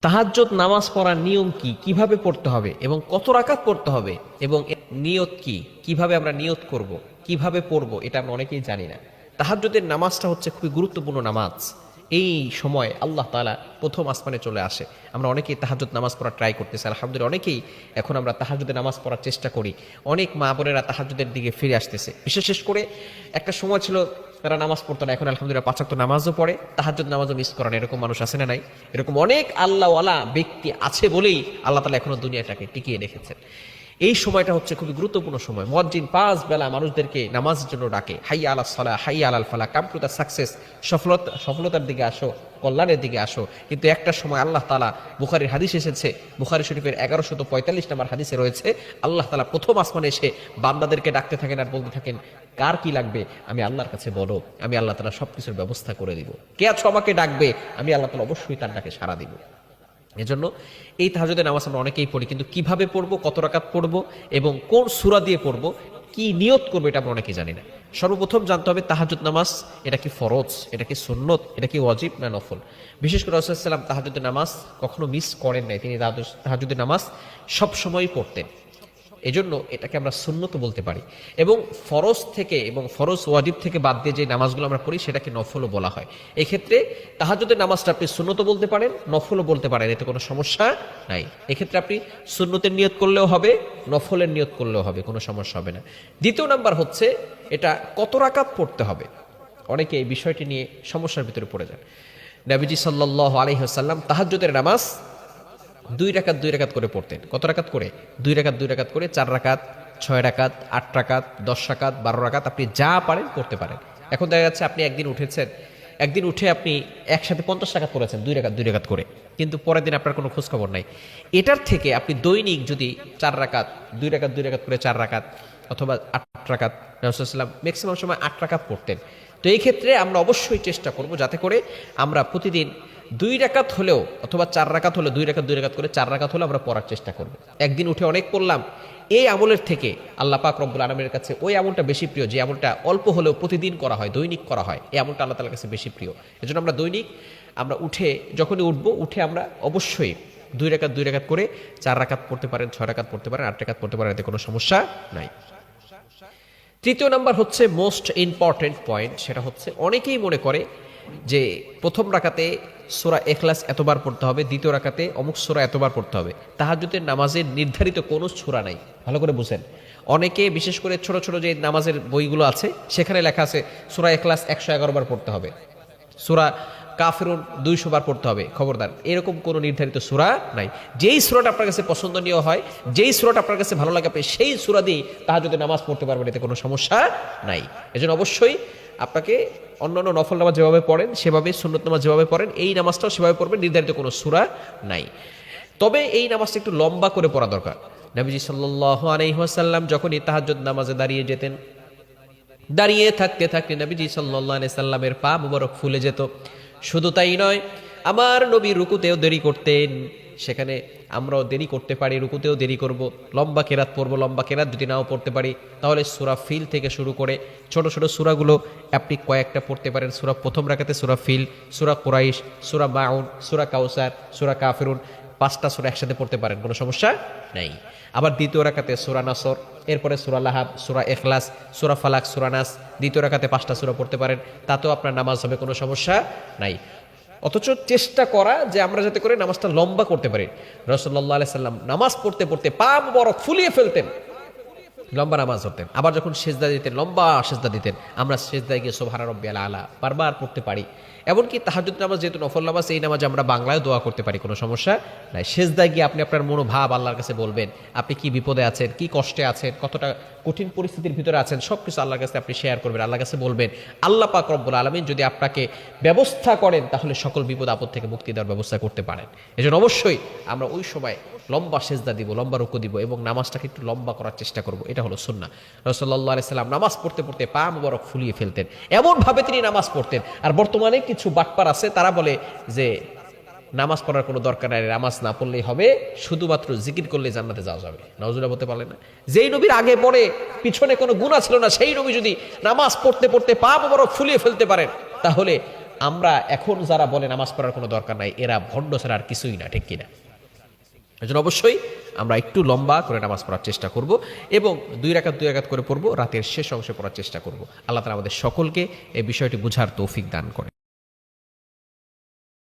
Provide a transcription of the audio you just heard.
তাহাজ্জত নামাজ পড়ার নিয়ম কি? কীভাবে পড়তে হবে? এবং কত রাকাত পড়তে হবে? এবং নিয়ত কি? কীভাবে আমরা নিয়ত করব? কীভাবে পড়ব? এটা আমরা অনেকেই জানি না। তাহাজ্জতের নামাজটা হচ্ছে খুবই গুরুত্বপূর্ণ নামাজ। এই সময় আল্লাহ তাআলা প্রথম আসমানে চলে আসে। আমরা অনেকেই তাহাজ্জুদ নামাজ পড়ার ট্রাই করতেছি, আলহামদুলিল্লাহ অনেকেই এখন আমরা তাহাজ্জুদের নামাজ পড়ার চেষ্টা করি। অনেক মা বোনেরা তাহাজ্জুদের দিকে ফিরে আসতেছে। বিশেষ করে একটা সময় ছিল তারা নামাজ পড়তো না, এখন আলহামদুলিল্লাহ পাঁচাত্তর নামাজও পড়ে, তাহাজ্জুদ নামাজও মিস করেন এরকম মানুষ আছে না নাই? এরকম অনেক আল্লাহওয়ালা ব্যক্তি আছে বলেই আল্লাহ তালা এখনও দুনিয়াটাকে টিকিয়ে রেখেছেন। এই সময়টা হচ্ছে খুবই গুরুত্বপূর্ণ সময়। মজ্জিন পাঁচ বেলা মানুষদেরকে নামাজের জন্য ডাকে। হাই আলা সালা হাই আলাল ফালা কাম টু দ্য সাকসেস সফলতা, সফলতার দিকে আসো, কল্যাণের দিকে আসো। কিন্তু একটা সময় আল্লাহ তালা বুখারির হাদিস এসেছে, বুখারি শরীফের এগারোশত পঁয়তাল্লিশ নম্বর হাদিসে রয়েছে, আল্লাহ তালা প্রথম আসমানে এসে বান্দাদেরকে ডাকতে থাকেন আর বলতে থাকেন, কার কি লাগবে? আমি আল্লাহর কাছে বলো, আমি আল্লাহ তালা সবকিছুর ব্যবস্থা করে দিব। কে আছো আমাকে ডাকবে? আমি আল্লাহ তালা অবশ্যই তার ডাকে সাড়া দিব। এজন্য এই তাহাজুদের নামাজ আমরা অনেকেই পড়ি, কিন্তু কীভাবে পড়ব, কত রাকাত পড়ব এবং কোন সুরা দিয়ে পড়ব, কি নিয়ত করব এটা আমরা অনেকেই জানি না। সর্বপ্রথম জানতে হবে তাহাজুদ নামাজ এটা কি ফরজ, এটা কি সুন্নত, এটা কি ওয়াজিব না নফল? বিশেষ করে রসুলাম তাহাজুদের নামাজ কখনো মিস করেন নাই। তিনি তাহাজুদের নামাজ সবসময় পড়তেন। এজন্য এটাকে আমরা সুন্নত বলতে পারি। এবং ফরজ থেকে এবং ফরজ ওয়াজিব থেকে বাদ দিয়ে যে নামাজগুলো আমরা পড়ি, সেটাকে নফলও বলা হয়। এক্ষেত্রে তাহাজুদের নামাজটা আপনি সুন্নত বলতে পারেন, নফলও বলতে পারেন, এতে কোনো সমস্যা নাই। এক্ষেত্রে আপনি সুন্নতের নিয়ত করলেও হবে, নফলের নিয়ত করলেও হবে, কোনো সমস্যা হবে না। দ্বিতীয় নাম্বার হচ্ছে, এটা কত রাকাত পড়তে হবে? অনেকে এই বিষয়টি নিয়ে সমস্যার ভিতরে পড়ে যান। নবীজি সাল্লাহ আলহিহাসাল্লাম তাহাজ্জুদের নামাজ দুই রাকাত দুই রাকাত করে পড়তেন। কত রাকাত করে? দুই রাকাত দুই রাকাত করে, চার রাকাত, ছয় রাকাত, আট রাকাত, দশ রাকাত, বারো রাকাত, আপনি যা পারেন করতে পারেন। এখন দেখা যাচ্ছে আপনি একদিন উঠেছেন, একদিন উঠে আপনি একসাথে পঞ্চাশ টাকা করেছেন দুই রাকাত দুই রাকাত করে। কিন্তু পরের দিন আপনার কোনো খোঁজখবর নাই। এটার থেকে আপনি দৈনিক যদি চার রাকাত, দুই রাকাত দুই রাকাত করে চার রাকাত, অথবা আট রাকাত রসুলাম ম্যাক্সিমাম সময় আট রাকাত পড়তেন। তো এই ক্ষেত্রে আমরা অবশ্যই চেষ্টা করব যাতে করে আমরা প্রতিদিন দুই রাকাত হলেও অথবা চার রাকাত হলে দুই রাকাত দুই রাকাত করে চার রাকাত হলে আমরা পড়ার চেষ্টা করব। একদিন উঠে অনেক পড়লাম। এই আমলের থেকে আল্লাহ পাক রব্বুল আলমের কাছে ওই আমলটা বেশি প্রিয়, যে আমলটা অল্প হলেও প্রতিদিন করা হয়, দৈনিক করা হয়, এই আমলটা আল্লাহ তালার কাছে বেশি প্রিয়। এজন্য আমরা দৈনিক, আমরা উঠে যখনই উঠবো, উঠে আমরা অবশ্যই দুই রাকাত দুই রাকাত করে চার রাকাত পড়তে পারেন, ছয় রাকাত পড়তে পারেন, আট রাকাত পড়তে পারেন, এতে কোনো সমস্যা নাই। তৃতীয় নাম্বার হচ্ছে মোস্ট ইম্পর্টেন্ট পয়েন্ট সেটা হচ্ছে অনেকেই মনে করে যে প্রথম রাখাতে সোরা এখলাস এতবার পড়তে হবে, দ্বিতীয় রাখাতে অমুক সোরা এতবার পড়তে হবে। তাহাজুদের নামাজের নির্ধারিত কোনো সোরা নাই। ভালো করে বুঝেন। অনেকে বিশেষ করে ছোট ছোট যে নামাজের বইগুলো আছে, সেখানে লেখা আছে সোরা এখলাস একশো এগারো বার পড়তে হবে। সোরা কাফেরুন দুইশো বার পড়তে হবে, খবরদার। এরকম কোনো নির্ধারিত সুরা নাই। যেই সুরাটা আপনার কাছে পছন্দনীয় হয়, যেই সুরাটা আপনার কাছে ভালো লাগে, আপনি সেই সুরা দিয়েই তাহা যদি নামাজ পড়তে পারবেন, এতে কোনো সমস্যা নাই। এজন্য অবশ্যই আপনাকে অন্যান্য নফল নামাজ যেভাবে পড়েন, সেভাবে সুন্নত নামাজ যেভাবে পড়েন, এই নামাজটাও সেভাবে পড়বেন, নির্ধারিত কোনো সুরা নাই। তবে এই নামাজটা একটু লম্বা করে পড়া দরকার। নবীজি সাল্লাহ আলহিহাসাল্লাম যখনই তাহাজ্জুদ নামাজে দাঁড়িয়ে যেতেন দাঁড়িয়ে থাকতে থাকতে নবীজি সাল্লাহ সাল্লামের পা মুবারক ফুলে যেত। শুধু তাই নয়, আমার নবী রুকুতেও দেরি করতেন। সেখানে আমরাও দেরি করতে পারি, রুকুতেও দেরি করব। লম্বা কেরাত পড়ব, লম্বা কেরাত যদি নাও পড়তে পারি। তাহলে সুরা ফিল থেকে শুরু করে ছোট ছোট সুরাগুলো আপনি কয়েকটা পড়তে পারেন। সুরা প্রথম রাখাতে সুরা ফিল, সুরা কোরাইশ, সুরা মাউন, সুরা কাউসার, সুরা কাফেরুন। পাঁচটা সুরা একসাথে পড়তে পারেন, কোনো সমস্যা নেই। আবার দ্বিতীয় রাখাতে সুরা নাসর, এরপরে সুরা লাহাব, সুরা এখলাস, সুরা ফালাক, সুরা নাস, দ্বিতীয় রাখাতে পাঁচটা সুরা পড়তে পারেন, তাতেও আপনার নামাজ হবে, কোনো সমস্যা নাই। অথচ চেষ্টা করা যে আমরা যাতে করে নামাজটা লম্বা করতে পারি। রসল্লাহ আলাই সাল্লাম নামাজ পড়তে পড়তে পা বড় ফুলিয়ে ফেলতেন। লম্বা নামাজ ধরতেন আবার যখন সেজদা দিতেন, লম্বা সেজদা দিতেন, আমরা সেজদায় গিয়ে সোভারা আলা আলা বারবার পড়তে পারি। এমনকি তাহাজুদ নামাজ যেহেতু নফল নামাজ, এই নামাজ আমরা বাংলায় দোয়া করতে পারি, কোনো সমস্যা নাই। সেজদায় গিয়ে আপনি আপনার মনোভাব আল্লাহর কাছে বলবেন, আপনি কি বিপদে আছেন, কি কষ্টে আছেন, কতটা কঠিন পরিস্থিতির ভিতরে আছেন সব কিছু আল্লাহর কাছে আপনি শেয়ার করবেন, আল্লাহর কাছে বলবেন, আল্লাহ পাক রব্বুল আলমিন যদি আপনাকে ব্যবস্থা করেন, তাহলে সকল বিপদ আপদ থেকে মুক্তি দেওয়ার ব্যবস্থা করতে পারেন। এজন্য অবশ্যই আমরা ওই সময় লম্বা সেজদা দিব, লম্বা রুকু দিব এবং নামাজটাকে একটু লম্বা করার চেষ্টা করব। এটা হলো সুন্না রসল্লাহ আলাইসাল্লাম নামাজ পড়তে পড়তে পা মুবারক ফুলিয়ে ফেলতেন। এমনভাবে তিনি নামাজ পড়তেন। আর বর্তমানে কিছু বাটপার আছে, তারা বলে যে নামাজ পড়ার কোনো দরকার নাই, নামাজ না পড়লেই হবে, শুধুমাত্র জিকির করলে জান্নাতে যাওয়া যাবে। নজরুল্লাহ বলতে পারলেন না? যেই নবীর আগে পড়ে পিছনে কোনো গুণা ছিল না, সেই নবী যদি নামাজ পড়তে পড়তে পা মুবারক ফুলিয়ে ফেলতে পারেন, তাহলে আমরা এখন যারা বলে নামাজ পড়ার কোনো দরকার নাই, এরা ভণ্ড ছাড়া আর কিছুই না, ঠিক কিনা? এজন্য অবশ্যই আমরা একটু লম্বা করে নামাজ পড়ার চেষ্টা করব এবং দুই রাকাত দুই রাকাত করে পড়ব, রাতের শেষ অংশে পড়ার চেষ্টা করব। আল্লাহ তালা আমাদের সকলকে এই বিষয়টি বুঝার তৌফিক দান করে